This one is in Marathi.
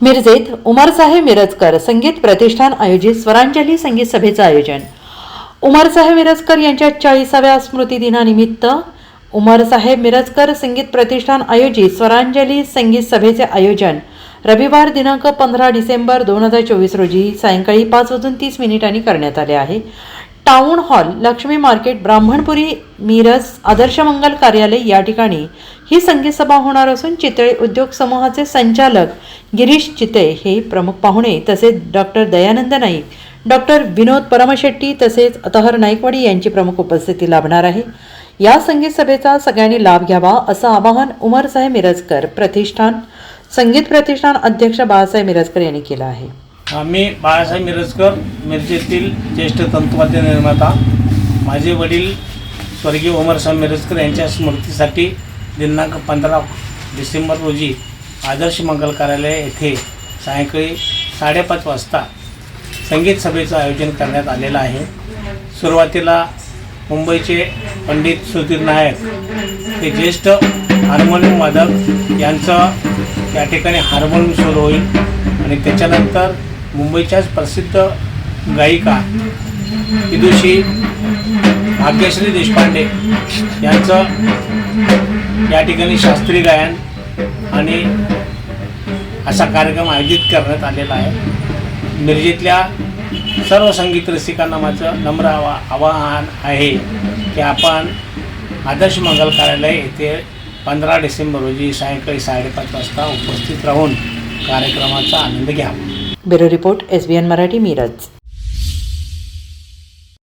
मिरजेत उमरसाहेब मिरजकर संगीत प्रतिष्ठान आयोजित स्वरांजली संगीत सभेचं आयोजन. उमरसाहेब मिरजकर यांच्या चाळीसाव्या स्मृतिदिनानिमित्त उमरसाहेब मिरजकर संगीत प्रतिष्ठान आयोजित स्वरांजली संगीत सभेचे आयोजन. रविवार दिनांक पंधरा डिसेंबर दोन हजार चोवीस रोजी सायंकाळी पाच वाजून तीस मिनिटांनी करण्यात आले आहे. Town hall Lakshmi market Brahmanpuri Miraj Adarsh मंगल कार्यालय या ठिकाणी ही संगीत सभा होणार असून चितळे उद्योग समूहाचे संचालक गिरीश चिते हे प्रमुख पाहुणे तसेच डॉक्टर दयानंद नाईक डॉक्टर विनोद परमशेट्टी तसेच अतहर नाईकवाडी यांची प्रमुख उपस्थिती लाभणार आहे. या संगीत सभेचा सगळ्यांनी लाभ घ्यावा असं आवाहन उमरसाहेब मिरजकर प्रतिष्ठान संगीत प्रतिष्ठान अध्यक्ष बाळासाहेब मिरजकर यांनी केलं आहे. आम्ही बाळासाहेब मिरजकर मिरजेतील ज्येष्ठ तंतुवाद्य निर्माता. माझे वडील स्वर्गीय उमरसाहेब मिरजकर यांच्या स्मृतीसाठी दिनांक पंधरा डिसेंबर रोजी आदर्श मंगल कार्यालय येथे सायंकाळी साडेपाच वाजता संगीत सभेचं आयोजन करण्यात आलेलं आहे. सुरुवातीला मुंबईचे पंडित सुधीर नायक हे ज्येष्ठ हार्मोनियम वादक यांचं या ठिकाणी हार्मोनियम सुरू होईल आणि त्याच्यानंतर मुंबईच्याच प्रसिद्ध गायिका विदुषी भाग्यश्री देशपांडे यांचं या ठिकाणी शास्त्रीय गायन आणि असा कार्यक्रम आयोजित करण्यात आलेला आहे. मिरजेतल्या सर्व संगीत रसिकांना माझं नम्र आवा आवाहन आहे की आपण आदर्श मंगल कार्यालय येथे पंधरा डिसेंबर रोजी सायंकाळी साडेपाच वाजता उपस्थित राहून कार्यक्रमाचा आनंद घ्यावा. Bureau report S B N Marathi Miraj.